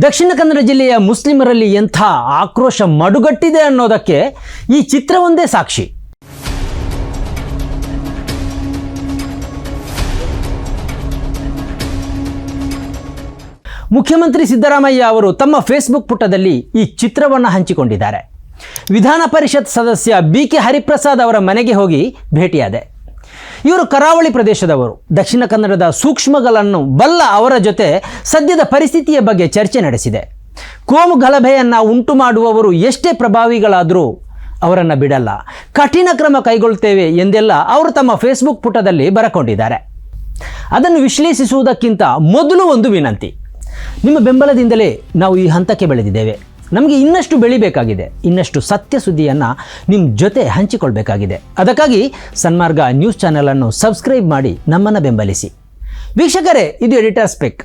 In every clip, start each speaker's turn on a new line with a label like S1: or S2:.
S1: ದಕ್ಷಿಣ ಕನ್ನಡ ಜಿಲ್ಲೆಯ ಮುಸ್ಲಿಮರಲ್ಲಿ ಎಂಥ ಆಕ್ರೋಶ ಮಡುಗಟ್ಟಿದೆ ಅನ್ನೋದಕ್ಕೆ ಈ ಚಿತ್ರವೊಂದೇ ಸಾಕ್ಷಿ. ಮುಖ್ಯಮಂತ್ರಿ ಸಿದ್ದರಾಮಯ್ಯ ಅವರು ತಮ್ಮ ಫೇಸ್ಬುಕ್ ಪುಟದಲ್ಲಿ ಈ ಚಿತ್ರವನ್ನು ಹಂಚಿಕೊಂಡಿದ್ದಾರೆ. ವಿಧಾನ ಪರಿಷತ್ ಸದಸ್ಯ ಬಿ ಕೆ ಹರಿಪ್ರಸಾದ್ ಅವರ ಮನೆಗೆ ಹೋಗಿ ಭೇಟಿಯಾದೆ. ಇವರು ಕರಾವಳಿ ಪ್ರದೇಶದವರು. ದಕ್ಷಿಣ ಕನ್ನಡದ ಸೂಕ್ಷ್ಮಗಳನ್ನು ಬಲ್ಲ ಅವರ ಜೊತೆ ಸದ್ಯದ ಪರಿಸ್ಥಿತಿಯ ಬಗ್ಗೆ ಚರ್ಚೆ ನಡೆಸಿದೆ. ಕೋಮು ಗಲಭೆಯನ್ನು ಉಂಟು ಮಾಡುವವರು ಎಷ್ಟೇ ಪ್ರಭಾವಿಗಳಾದರೂ ಅವರನ್ನು ಬಿಡಲ್ಲ. ಕಠಿಣ ಕ್ರಮ ಕೈಗೊಳ್ತೇವೆ ಎಂದೆಲ್ಲ ಅವರು ತಮ್ಮ ಫೇಸ್ಬುಕ್ ಪುಟದಲ್ಲಿ ಬರಕೊಂಡಿದ್ದಾರೆ. ಅದನ್ನು ವಿಶ್ಲೇಷಿಸುವುದಕ್ಕಿಂತ ಮೊದಲು ಒಂದು ವಿನಂತಿ. ನಿಮ್ಮ ಬೆಂಬಲದಿಂದಲೇ ನಾವು ಈ ಹಂತಕ್ಕೆ ಬೆಳೆದಿದ್ದೇವೆ. ನಮಗೆ ಇನ್ನಷ್ಟು ಬೆಳಿಬೇಕಾಗಿದೆ. ಇನ್ನಷ್ಟು ಸತ್ಯ ಸುದ್ದಿಯನ್ನು ನಿಮ್ಮ ಜೊತೆ ಹಂಚಿಕೊಳ್ಬೇಕಾಗಿದೆ. ಅದಕ್ಕಾಗಿ ಸನ್ಮಾರ್ಗ ನ್ಯೂಸ್ ಚಾನೆಲನ್ನು ಸಬ್ಸ್ಕ್ರೈಬ್ ಮಾಡಿ ನಮ್ಮನ್ನು ಬೆಂಬಲಿಸಿ. ವೀಕ್ಷಕರೇ, ಇದು ಎಡಿಟರ್ ಸ್ಪೆಕ್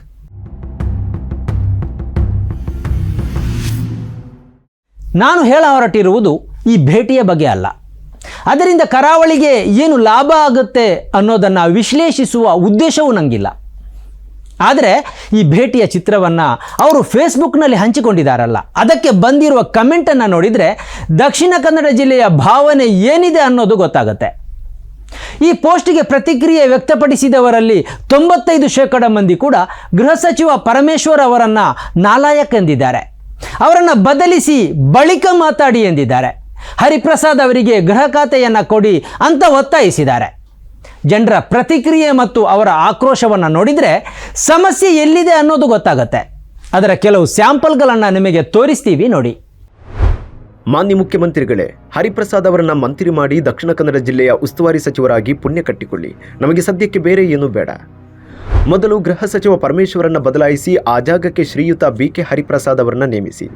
S1: ನಾನು ಹೇಳ ಹೊರಟಿರುವುದು ಈ ಭೇಟಿಯ ಬಗ್ಗೆ ಅಲ್ಲ. ಅದರಿಂದ ಕರಾವಳಿಗೆ ಏನು ಲಾಭ ಆಗುತ್ತೆ ಅನ್ನೋದನ್ನು ವಿಶ್ಲೇಷಿಸುವ ಉದ್ದೇಶವೂ ನನಗಿಲ್ಲ ಆದರೆ ಈ ಭೇಟಿಯ ಚಿತ್ರವನ್ನು ಅವರು ಫೇಸ್ಬುಕ್ನಲ್ಲಿ ಹಂಚಿಕೊಂಡಿದ್ದಾರಲ್ಲ, ಅದಕ್ಕೆ ಬಂದಿರುವ ಕಮೆಂಟನ್ನು ನೋಡಿದರೆ ದಕ್ಷಿಣ ಕನ್ನಡ ಜಿಲ್ಲೆಯ ಭಾವನೆ ಏನಿದೆ ಅನ್ನೋದು ಗೊತ್ತಾಗುತ್ತೆ. ಈ ಪೋಸ್ಟ್ಗೆ ಪ್ರತಿಕ್ರಿಯೆ ವ್ಯಕ್ತಪಡಿಸಿದವರಲ್ಲಿ ತೊಂಬತ್ತೈದು ಶೇಕಡ ಮಂದಿ ಕೂಡ ಗೃಹ ಸಚಿವ ಪರಮೇಶ್ವರ್ ಅವರನ್ನು ನಾಲಾಯಕ್ ಎಂದಿದ್ದಾರೆ. ಅವರನ್ನು ಬದಲಿಸಿ ಬಳಿಕ ಮಾತಾಡಿ ಎಂದಿದ್ದಾರೆ. ಹರಿಪ್ರಸಾದ್ ಅವರಿಗೆ ಗೃಹ ಖಾತೆಯನ್ನು ಕೊಡಿ ಅಂತ ಒತ್ತಾಯಿಸಿದ್ದಾರೆ. ಜನರ ಪ್ರತಿಕ್ರಿಯೆ ಮತ್ತು ಅವರ ಆಕ್ರೋಶವನ್ನು ನೋಡಿದರೆ ಸಮಸ್ಯೆ ಎಲ್ಲಿದೆ ಅನ್ನೋದು ಗೊತ್ತಾಗತ್ತೆ. ಅದರ ಕೆಲವು ಸ್ಯಾಂಪಲ್ಗಳನ್ನು ನಿಮಗೆ ತೋರಿಸ್ತೀವಿ ನೋಡಿ.
S2: ಮಾನ್ಯ ಮುಖ್ಯಮಂತ್ರಿಗಳೇ, ಹರಿಪ್ರಸಾದ್ ಅವರನ್ನ ಮಂತ್ರಿ ಮಾಡಿ ದಕ್ಷಿಣ ಕನ್ನಡ ಜಿಲ್ಲೆಯ ಉಸ್ತುವಾರಿ ಸಚಿವರಾಗಿ ಪುಣ್ಯ ಕಟ್ಟಿಕೊಳ್ಳಿ. ನಮಗೆ ಸದ್ಯಕ್ಕೆ ಬೇರೆ ಏನೂ ಬೇಡ. ಮೊದಲು ಗೃಹ ಸಚಿವ ಪರಮೇಶ್ವರನ್ನ ಬದಲಾಯಿಸಿ ಆ ಜಾಗಕ್ಕೆ ಶ್ರೀಯುತ ಬಿ ಕೆ ಹರಿಪ್ರಸಾದ್ ಅವರನ್ನ ನೇಮಿಸಿ.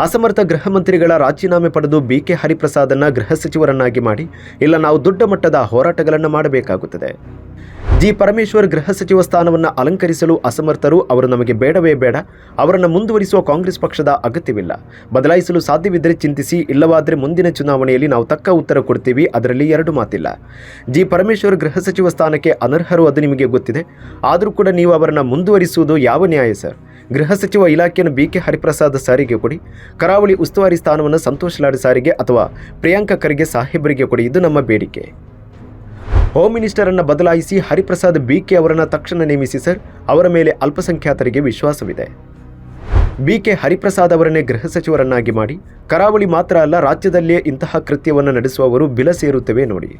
S2: ಅಸಮರ್ಥ ಗೃಹ ಮಂತ್ರಿಗಳ ರಾಜೀನಾಮೆ ಪಡೆದು ಬಿ ಕೆ ಹರಿಪ್ರಸಾದನ್ನ ಗೃಹ ಸಚಿವರನ್ನಾಗಿ ಮಾಡಿ, ಇಲ್ಲ ನಾವು ದೊಡ್ಡ ಮಟ್ಟದ ಹೋರಾಟಗಳನ್ನು ಮಾಡಬೇಕಾಗುತ್ತದೆ. ಜಿ. ಪರಮೇಶ್ವರ್ ಗೃಹ ಸಚಿವ ಸ್ಥಾನವನ್ನು ಅಲಂಕರಿಸಲು ಅಸಮರ್ಥರು ಅವರು ನಮಗೆ ಬೇಡವೇ ಬೇಡ, ಅವರನ್ನು ಮುಂದುವರಿಸುವ ಕಾಂಗ್ರೆಸ್ ಪಕ್ಷದ ಅಗತ್ಯವಿಲ್ಲ. ಬದಲಾಯಿಸಲು ಸಾಧ್ಯವಿದ್ದರೆ ಚಿಂತಿಸಿ, ಇಲ್ಲವಾದರೆ ಮುಂದಿನ ಚುನಾವಣೆಯಲ್ಲಿ ನಾವು ತಕ್ಕ ಉತ್ತರ ಕೊಡ್ತೀವಿ, ಅದರಲ್ಲಿ ಎರಡು ಮಾತಿಲ್ಲ. ಜಿ. ಪರಮೇಶ್ವರ್ ಗೃಹ ಸಚಿವ ಸ್ಥಾನಕ್ಕೆ ಅನರ್ಹರು ಅದು ನಿಮಗೆ ಗೊತ್ತಿದೆ, ಆದರೂ ಕೂಡ ನೀವು ಅವರನ್ನು ಮುಂದುವರಿಸುವುದು ಯಾವ ನ್ಯಾಯ ಸರ್? ಗೃಹ ಸಚಿವ ಇಲಾಖೆಯನ್ನು ಬಿ ಕೆ ಹರಿಪ್ರಸಾದ್ ಸಾರಿಗೆ ಕೊಡಿ, ಕರಾವಳಿ ಉಸ್ತುವಾರಿ ಸ್ಥಾನವನ್ನು ಸಂತೋಷ್ ಲಾಡ್ ಸಾರಿಗೆ ಅಥವಾ ಪ್ರಿಯಾಂಕಾ ಖರ್ಗೆ ಸಾಹೇಬರಿಗೆ ಕೊಡಿ, ಇದು ನಮ್ಮ ಬೇಡಿಕೆ. ಹೋಮ್ ಮಿನಿಸ್ಟರ್ ಅನ್ನು ಬದಲಾಯಿಸಿ ಹರಿಪ್ರಸಾದ್ ಬಿ ಕೆ ಅವರನ್ನು ತಕ್ಷಣ ನೇಮಿಸಿ ಸರ್, ಅವರ ಮೇಲೆ ಅಲ್ಪಸಂಖ್ಯಾತರಿಗೆ ವಿಶ್ವಾಸವಿದೆ. ಬಿ ಕೆ ಹರಿಪ್ರಸಾದ್ ಅವರನ್ನೇ ಗೃಹ ಸಚಿವರನ್ನಾಗಿ ಮಾಡಿ, ಕರಾವಳಿ ಮಾತ್ರ ಅಲ್ಲ, ರಾಜ್ಯದಲ್ಲಿಯೇ ಇಂತಹ ಕೃತ್ಯವನ್ನು ನಡೆಸುವವರು ಬಿಲ ಸೇರುತ್ತವೆ ನೋಡಿ.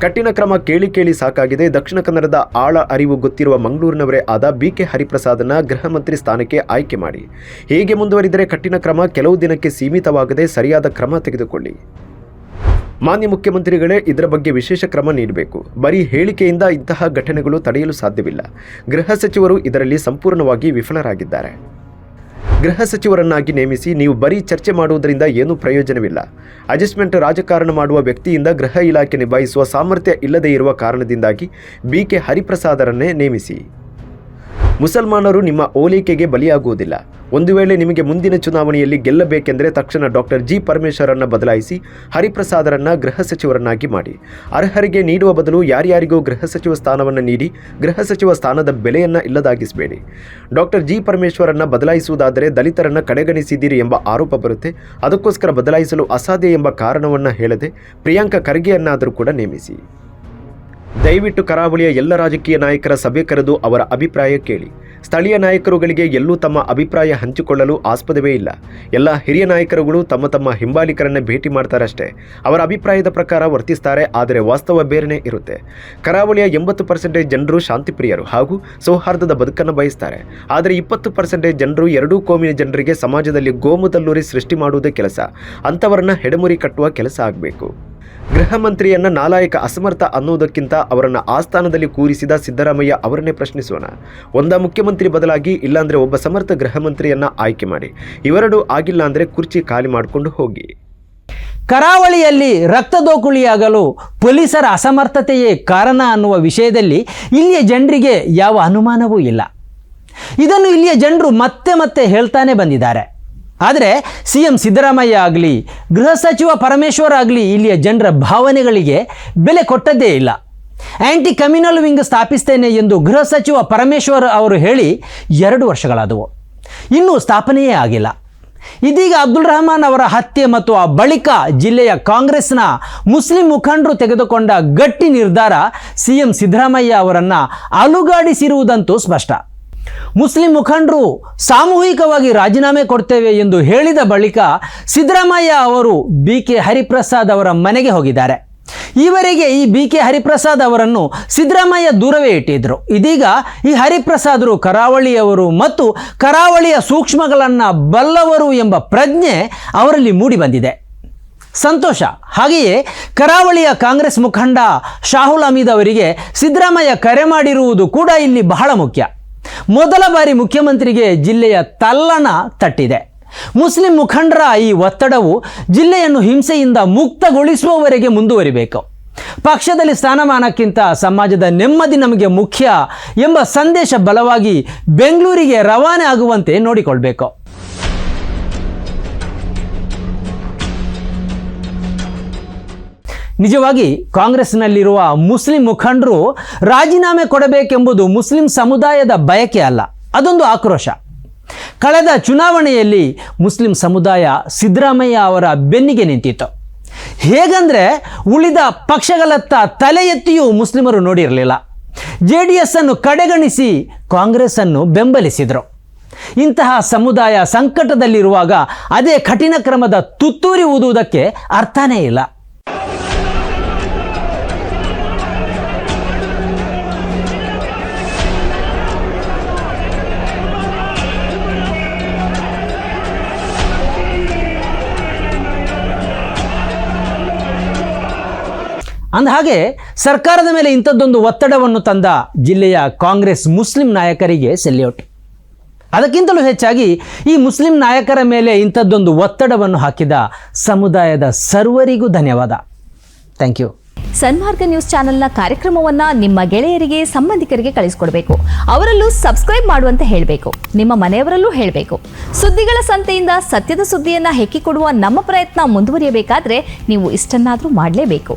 S2: ಕಠಿಣ ಕ್ರಮ ಕೇಳಿ ಕೇಳಿ ಸಾಕಾಗಿದೆ. ದಕ್ಷಿಣ ಕನ್ನಡದ ಆಳ ಅರಿವು ಗೊತ್ತಿರುವ ಮಂಗಳೂರಿನವರೇ ಆದ ಬಿ ಕೆ ಹರಿಪ್ರಸಾದನ ಗೃಹ ಮಂತ್ರಿ ಸ್ಥಾನಕ್ಕೆ ಆಯ್ಕೆ ಮಾಡಿ. ಹೀಗೆ ಮುಂದುವರಿದರೆ ಕಠಿಣ ಕ್ರಮ ಕೆಲವು ದಿನಕ್ಕೆ ಸೀಮಿತವಾಗದೆ ಸರಿಯಾದ ಕ್ರಮ ತೆಗೆದುಕೊಳ್ಳಿ. ಮಾನ್ಯ ಮುಖ್ಯಮಂತ್ರಿಗಳೇ, ಇದರ ಬಗ್ಗೆ ವಿಶೇಷ ಕ್ರಮ ನೀಡಬೇಕು. ಬರೀ ಹೇಳಿಕೆಯಿಂದ ಇಂತಹ ಘಟನೆಗಳು ತಡೆಯಲು ಸಾಧ್ಯವಿಲ್ಲ. ಗೃಹ ಸಚಿವರು ಇದರಲ್ಲಿ ಸಂಪೂರ್ಣವಾಗಿ ವಿಫಲರಾಗಿದ್ದಾರೆ. ಗೃಹ ಸಚಿವರನ್ನಾಗಿ ನೇಮಿಸಿ ನೀವು ಬರೀ ಚರ್ಚೆ ಮಾಡುವುದರಿಂದ ಏನೂ ಪ್ರಯೋಜನವಿಲ್ಲ. ಅಡ್ಜಸ್ಟ್ಮೆಂಟ್ ರಾಜಕಾರಣ ಮಾಡುವ ವ್ಯಕ್ತಿಯಿಂದ ಗೃಹ ಇಲಾಖೆ ನಿಭಾಯಿಸುವ ಸಾಮರ್ಥ್ಯ ಇಲ್ಲದೇ ಇರುವ ಕಾರಣದಿಂದಾಗಿ ಬಿ ಕೆ ಹರಿಪ್ರಸಾದರನ್ನೇ ನೇಮಿಸಿ. ಮುಸಲ್ಮಾನರು ನಿಮ್ಮ ಓಲೈಕೆಗೆ ಬಲಿಯಾಗುವುದಿಲ್ಲ. ಒಂದು ವೇಳೆ ನಿಮಗೆ ಮುಂದಿನ ಚುನಾವಣೆಯಲ್ಲಿ ಗೆಲ್ಲಬೇಕೆಂದರೆ ತಕ್ಷಣ ಡಾಕ್ಟರ್ ಜಿ. ಪರಮೇಶ್ವರನ್ನು ಬದಲಾಯಿಸಿ ಹರಿಪ್ರಸಾದರನ್ನ ಗೃಹ ಸಚಿವರನ್ನಾಗಿ ಮಾಡಿ. ಅರ್ಹರಿಗೆ ನೀಡುವ ಬದಲು ಯಾರ್ಯಾರಿಗೂ ಗೃಹ ಸಚಿವ ಸ್ಥಾನವನ್ನು ನೀಡಿ, ಗೃಹ ಸಚಿವ ಸ್ಥಾನದ ಬೆಲೆಯನ್ನ ಇಲ್ಲದಾಗಿಸಬೇಡಿ. Doctor G. ಪರಮೇಶ್ವರನ್ನ ಬದಲಾಯಿಸುವುದಾದರೆ ದಲಿತರನ್ನು ಕಡೆಗಣಿಸಿದ್ದೀರಿ ಎಂಬ ಆರೋಪ ಬರುತ್ತೆ. ಅದಕ್ಕೋಸ್ಕರ ಬದಲಾಯಿಸಲು ಅಸಾಧ್ಯ ಎಂಬ ಕಾರಣವನ್ನು ಹೇಳದೆ, ಪ್ರಿಯಾಂಕಾ ಖರ್ಗೆಯನ್ನಾದರೂ ಕೂಡ ನೇಮಿಸಿ. ದಯವಿಟ್ಟು ಕರಾವಳಿಯ ಎಲ್ಲ ರಾಜಕೀಯ ನಾಯಕರ ಸಭೆ ಕರೆದು ಅವರ ಅಭಿಪ್ರಾಯ ಕೇಳಿ. ಸ್ಥಳೀಯ ನಾಯಕರುಗಳಿಗೆ ಎಲ್ಲೂ ತಮ್ಮ ಅಭಿಪ್ರಾಯ ಹಂಚಿಕೊಳ್ಳಲು ಆಸ್ಪದವೇ ಇಲ್ಲ. ಎಲ್ಲ ಹಿರಿಯ ನಾಯಕರುಗಳು ತಮ್ಮ ತಮ್ಮ ಹಿಂಬಾಲಿಕರನ್ನ ಭೇಟಿ ಮಾಡ್ತಾರಷ್ಟೇ. ಅವರ ಅಭಿಪ್ರಾಯದ ಪ್ರಕಾರ ವರ್ತಿಸ್ತಾರೆ, ಆದರೆ ವಾಸ್ತವ ಬೇರೆನೇ ಇರುತ್ತೆ. ಕರಾವಳಿಯ ಎಂಬತ್ತು ಪರ್ಸೆಂಟೇಜ್ ಜನರು ಶಾಂತಿಪ್ರಿಯರು ಹಾಗೂ ಸೌಹಾರ್ದದ ಬದುಕನ್ನು ಬಯಸ್ತಾರೆ. ಆದರೆ ಇಪ್ಪತ್ತು ಪರ್ಸೆಂಟೇಜ್ ಜನರು ಎರಡೂ ಕೋಮಿನ ಜನರಿಗೆ ಸಮಾಜದಲ್ಲಿ ಗೋಮುದಲ್ಲೂರಿ ಸೃಷ್ಟಿ ಮಾಡುವುದೇ ಕೆಲಸ. ಅಂಥವರನ್ನ ಹೆಡಮುರಿ ಕಟ್ಟುವ ಕೆಲಸ ಆಗಬೇಕು. ಗೃಹ ಮಂತ್ರಿಯನ್ನ ನಾಲಾಯಕ ಅಸಮರ್ಥ ಅನ್ನುವುದಕ್ಕಿಂತ ಅವರನ್ನ ಆಸ್ಥಾನದಲ್ಲಿ ಕೂರಿಸಿದ ಸಿದ್ದರಾಮಯ್ಯ ಅವರನ್ನೇ ಪ್ರಶ್ನಿಸೋಣ. ಒಂದ ಮುಖ್ಯಮಂತ್ರಿ ಬದಲಾಗಿ ಇಲ್ಲಾಂದ್ರೆ ಒಬ್ಬ ಸಮರ್ಥ ಗೃಹ ಮಂತ್ರಿಯನ್ನ ಆಯ್ಕೆ ಮಾಡಿ. ಇವೆರಡು ಆಗಿಲ್ಲ ಅಂದ್ರೆ ಕುರ್ಚಿ ಖಾಲಿ ಮಾಡಿಕೊಂಡು ಹೋಗಿ.
S1: ಕರಾವಳಿಯಲ್ಲಿ ರಕ್ತದೋಕುಳಿಯಾಗಲು ಪೊಲೀಸರ ಅಸಮರ್ಥತೆಯೇ ಕಾರಣ ಅನ್ನುವ ವಿಷಯದಲ್ಲಿ ಇಲ್ಲಿಯ ಜನರಿಗೆ ಯಾವ ಅನುಮಾನವೂ ಇಲ್ಲ. ಇದನ್ನು ಇಲ್ಲಿಯ ಜನರು ಮತ್ತೆ ಮತ್ತೆ ಹೇಳ್ತಾನೆ ಬಂದಿದ್ದಾರೆ. ಆದರೆ ಸಿ ಎಂ ಸಿದ್ದರಾಮಯ್ಯ ಆಗಲಿ, ಗೃಹ ಸಚಿವ ಪರಮೇಶ್ವರ್ ಆಗಲಿ ಇಲ್ಲಿಯ ಜನರ ಭಾವನೆಗಳಿಗೆ ಬೆಲೆ ಕೊಟ್ಟದ್ದೇ ಇಲ್ಲ. ಆ್ಯಂಟಿ ಕಮ್ಯುನಲ್ ವಿಂಗ್ ಸ್ಥಾಪಿಸ್ತೇನೆ ಎಂದು ಗೃಹ ಸಚಿವ ಪರಮೇಶ್ವರ್ ಅವರು ಹೇಳಿ ಎರಡು ವರ್ಷಗಳಾದವು. ಇನ್ನೂ ಸ್ಥಾಪನೆಯೇ ಆಗಿಲ್ಲ. ಇದೀಗ ಅಬ್ದುಲ್ ರಹಮಾನ್ ಅವರ ಹತ್ಯೆ ಮತ್ತು ಆ ಬಳಿಕ ಜಿಲ್ಲೆಯ ಕಾಂಗ್ರೆಸ್ನ ಮುಸ್ಲಿಂ ಮುಖಂಡರು ತೆಗೆದುಕೊಂಡ ಗಟ್ಟಿ ನಿರ್ಧಾರ ಸಿ ಎಂ ಸಿದ್ದರಾಮಯ್ಯ ಅವರನ್ನು ಅಲುಗಾಡಿಸಿರುವುದಂತೂ ಸ್ಪಷ್ಟ. ಮುಸ್ಲಿಂ ಮುಖಂಡರು ಸಾಮೂಹಿಕವಾಗಿ ರಾಜೀನಾಮೆ ಕೊಡ್ತೇವೆ ಎಂದು ಹೇಳಿದ ಬಳಿಕ ಸಿದ್ದರಾಮಯ್ಯ ಅವರು ಬಿ ಕೆ ಹರಿಪ್ರಸಾದ್ ಅವರ ಮನೆಗೆ ಹೋಗಿದ್ದಾರೆ. ಈವರೆಗೆ ಈ ಬಿ ಕೆ ಹರಿಪ್ರಸಾದ್ ಅವರನ್ನು ಸಿದ್ದರಾಮಯ್ಯ ದೂರವೇ ಇಟ್ಟಿದ್ದರು ಇದೀಗ ಈ ಹರಿಪ್ರಸಾದರು ಕರಾವಳಿಯವರು ಮತ್ತು ಕರಾವಳಿಯ ಸೂಕ್ಷ್ಮಗಳನ್ನು ಬಲ್ಲವರು ಎಂಬ ಪ್ರಜ್ಞೆ ಅವರಲ್ಲಿ ಮೂಡಿಬಂದಿದೆ ಸಂತೋಷ. ಹಾಗೆಯೇ ಕರಾವಳಿಯ ಕಾಂಗ್ರೆಸ್ ಮುಖಂಡ ಶಾಹುಲ್ ಅಮೀದ್ ಅವರಿಗೆ ಸಿದ್ದರಾಮಯ್ಯ ಕರೆ ಮಾಡಿರುವುದು ಕೂಡ ಇಲ್ಲಿ ಬಹಳ ಮುಖ್ಯ. ಮೊದಲ ಬಾರಿ ಮುಖ್ಯಮಂತ್ರಿಗೆ ಜಿಲ್ಲೆಯ ತಲ್ಲಣ ತಟ್ಟಿದೆ. ಮುಸ್ಲಿಂ ಮುಖಂಡರ ಈ ಒತ್ತಡವು ಜಿಲ್ಲೆಯನ್ನು ಹಿಂಸೆಯಿಂದ ಮುಕ್ತಗೊಳಿಸುವವರೆಗೆ ಮುಂದುವರಿಬೇಕು. ಪಕ್ಷದಲ್ಲಿ ಸ್ಥಾನಮಾನಕ್ಕಿಂತ ಸಮಾಜದ ನೆಮ್ಮದಿ ನಮಗೆ ಮುಖ್ಯ ಎಂಬ ಸಂದೇಶ ಬಲವಾಗಿ ಬೆಂಗಳೂರಿಗೆ ರವಾನೆ ಆಗುವಂತೆ ನೋಡಿಕೊಳ್ಬೇಕು. ನಿಜವಾಗಿ ಕಾಂಗ್ರೆಸ್ನಲ್ಲಿರುವ ಮುಸ್ಲಿಂ ಮುಖಂಡರು ರಾಜೀನಾಮೆ ಕೊಡಬೇಕೆಂಬುದು ಮುಸ್ಲಿಂ ಸಮುದಾಯದ ಬಯಕೆ ಅಲ್ಲ. ಅದೊಂದು ಆಕ್ರೋಶ. ಕಳೆದ ಚುನಾವಣೆಯಲ್ಲಿ ಮುಸ್ಲಿಂ ಸಮುದಾಯ ಸಿದ್ದರಾಮಯ್ಯ ಅವರ ಬೆನ್ನಿಗೆ ನಿಂತಿತ್ತು. ಹೇಗಂದರೆ ಉಳಿದ ಪಕ್ಷಗಳತ್ತ ತಲೆ ಎತ್ತಿಯೂ ಮುಸ್ಲಿಮರು ನೋಡಿರಲಿಲ್ಲ. ಜೆ ಡಿ ಎಸ್ ಅನ್ನು ಕಡೆಗಣಿಸಿ ಕಾಂಗ್ರೆಸ್ ಅನ್ನು ಬೆಂಬಲಿಸಿದರು. ಇಂತಹ ಸಮುದಾಯ ಸಂಕಟದಲ್ಲಿರುವಾಗ ಅದೇ ಕಠಿಣ ಕ್ರಮದ ತುತ್ತೂರಿ ಊದುವುದಕ್ಕೆ ಅರ್ಥನೇ ಇಲ್ಲ. ಅಂದಹಾಗೆ ಸರ್ಕಾರದ ಮೇಲೆ ಇಂಥದ್ದೊಂದು ಒತ್ತಡವನ್ನು ತಂದ ಜಿಲ್ಲೆಯ ಕಾಂಗ್ರೆಸ್ ಮುಸ್ಲಿಂ ನಾಯಕರಿಗೆ ಸೆಲ್ಯೂಟ್. ಅದಕ್ಕಿಂತಲೂ ಹೆಚ್ಚಾಗಿ ಈ ಮುಸ್ಲಿಂ ನಾಯಕರ ಮೇಲೆ ಇಂಥದ್ದೊಂದು ಒತ್ತಡವನ್ನು ಹಾಕಿದ ಸಮುದಾಯದ ಸರ್ವರಿಗೂ ಧನ್ಯವಾದ. ಥ್ಯಾಂಕ್ ಯು
S3: ಸನ್ಮಾರ್ಗ ನ್ಯೂಸ್ ಚಾನೆಲ್ನ ಕಾರ್ಯಕ್ರಮವನ್ನು ನಿಮ್ಮ ಗೆಳೆಯರಿಗೆ, ಸಂಬಂಧಿಕರಿಗೆ ಕಳಿಸ್ಕೊಡ್ಬೇಕು. ಅವರಲ್ಲೂ ಸಬ್ಸ್ಕ್ರೈಬ್ ಮಾಡುವಂತೆ ಹೇಳಬೇಕು. ನಿಮ್ಮ ಮನೆಯವರಲ್ಲೂ ಹೇಳಬೇಕು. ಸುದ್ದಿಗಳ ಸಂತೆಯಿಂದ ಸತ್ಯದ ಸುದ್ದಿಯನ್ನು ಹೆಕ್ಕಿಕೊಡುವ ನಮ್ಮ ಪ್ರಯತ್ನ ಮುಂದುವರಿಯಬೇಕಾದ್ರೆ ನೀವು ಇಷ್ಟನ್ನಾದರೂ ಮಾಡಲೇಬೇಕು.